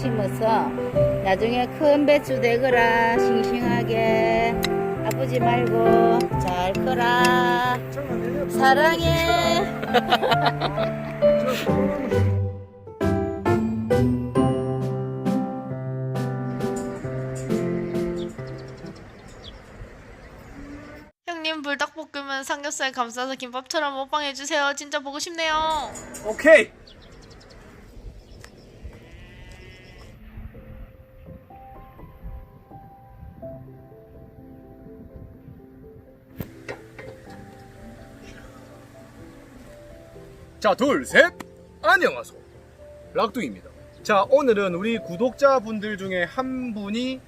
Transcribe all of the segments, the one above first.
심어서 나중에 큰 배추 되거라 싱싱하게 아프지 말고 잘 커라 사랑해 형님 불닭볶음면 삼겹살 감싸서 김밥처럼 먹방해주세요. 진짜 보고 싶네요. 오케이. 자, 둘, 셋. 안녕하세요. 락둥입니다. 자, 오늘은 우리 구독자분들 중에 한 분이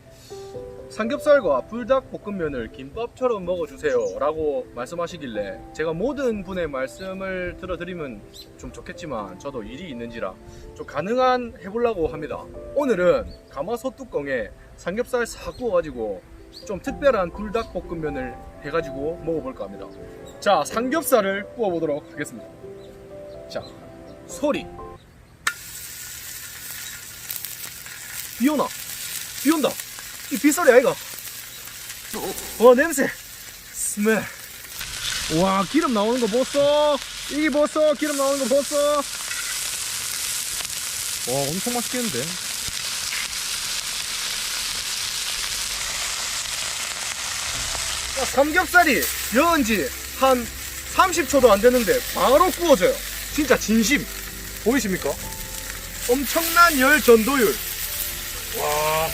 삼겹살과 불닭볶음면을 김밥처럼 먹어주세요 라고 말씀하시길래 제가 모든 분의 말씀을 들어드리면 좀 좋겠지만 저도 일이 있는지라 좀 가능한 해보려고 합니다 오늘은 가마솥 뚜껑에 삼겹살 싹 구워가지고 좀 특별한 불닭볶음면을 해가지고 먹어볼까 합니다 자 삼겹살을 구워보도록 하겠습니다 자 소리. 비 오나? 비 온다. 이 빗소리 아이가? 와 냄새. 스멜. 와 기름 나오는 거 보소. 이게 보소. 기름 나오는 거 보소. 와 엄청 맛있겠는데? 자, 삼겹살이 여은 지 한 30초도 안 되는데 바로 구워져요 진짜 진심. 보이십니까? 엄청난 열 전도율. 와.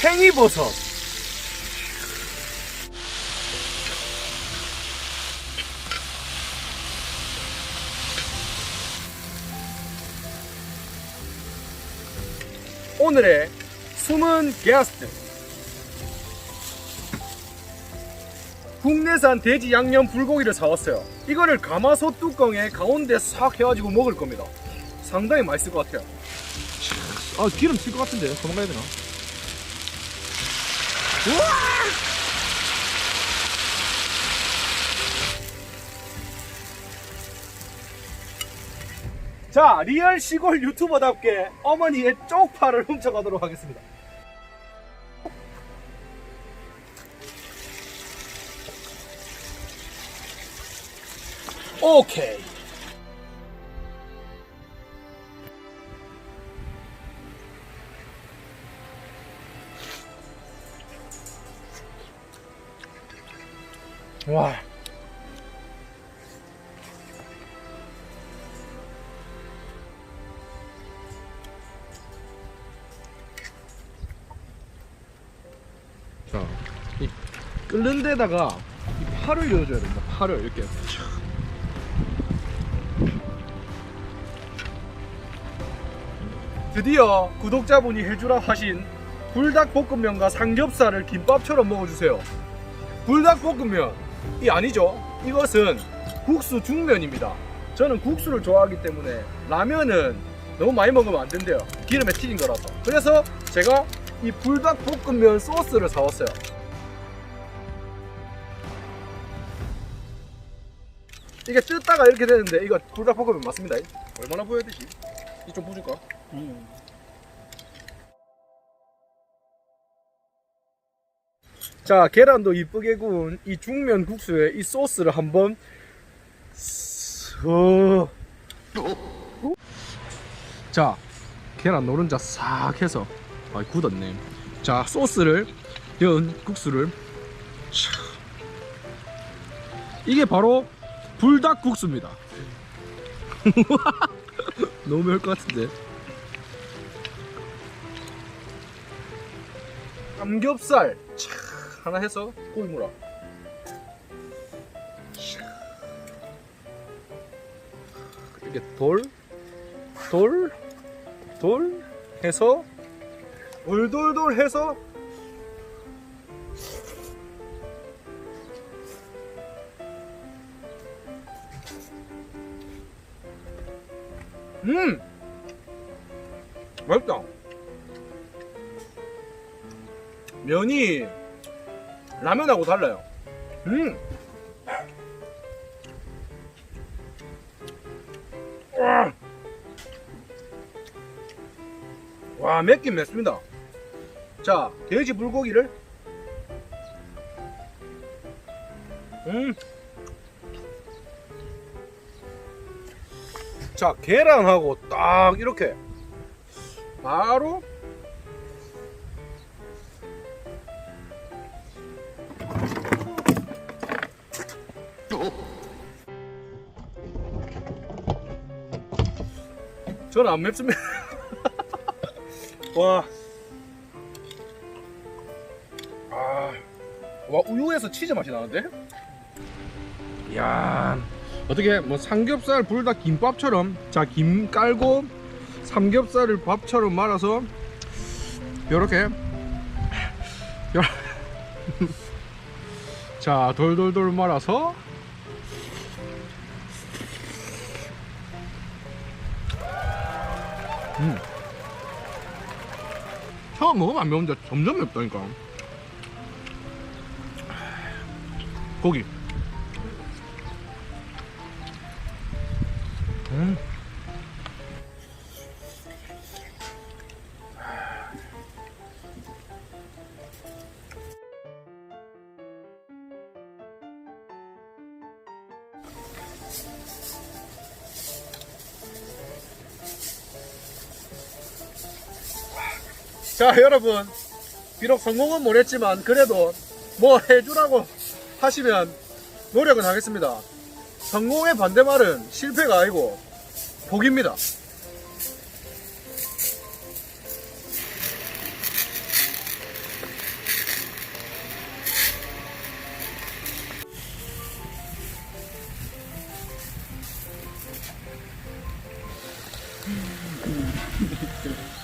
팽이버섯 오늘의 숨은 게스트. 국내산 돼지 양념 불고기를 사왔어요. 이거를 가마솥 뚜껑에 가운데 싹 해가지고 먹을 겁니다. 상당히 맛있을 것 같아요. 아 기름 튈 것 같은데. 도망가야 되나 자, 리얼 시골 유튜버답게 어머니의 쪽파를 훔쳐가도록 하겠습니다. 오케이. 와. 자, 이 끓는 데다가 이 파를 넣어줘야 됩니다. 파를 이렇게. 드디어 구독자분이 해주라 하신 불닭볶음면과 삼겹살을 김밥처럼 먹어주세요. 불닭볶음면 이 아니죠. 이것은 국수 중면입니다. 저는 국수를 좋아하기 때문에 라면은 너무 많이 먹으면 안 된대요. 기름에 튀긴 거라서. 그래서 제가 이 불닭 볶음면 소스를 사왔어요. 이게 뜯다가 이렇게 되는데 이거 불닭 볶음면 맞습니다. 얼마나 보여야 되지? 이좀 부줄까? 자 계란도 이쁘게 구운 이 중면 국수에 이 소스를 한번 쓱. 자 계란 노른자 싹 해서 아 굳었네. 자 소스를 연 국수를. 촥. 이게 바로 불닭국수입니다. 너무 매울 것 같은데. 삼겹살. 촥 하나 해서 꿀무라 이렇게 돌, 돌, 돌 해서 돌돌돌 해서 음 맛있다 면이 라면하고 달라요. 음. 와. 와 맵긴 맵습니다. 자 돼지 불고기를 음. 자 계란하고 딱 이렇게 바로 저는 안 맵습니다. 와. 와, 우유에서 치즈 맛이 나는데? 이야. 어떻게 뭐 삼겹살 불닭 김밥처럼 자, 김 깔고 삼겹살을 밥처럼 말아서 요렇게 요- 자, 돌돌돌 말아서 음. 처음 먹으면 안 매운데 점점 맵다니까. 고기. 음. 자 여러분 비록 성공은 못했지만 그래도 뭐 해주라고 하시면 노력은 하겠습니다. 성공의 반대말은 실패가 아니고 복입니다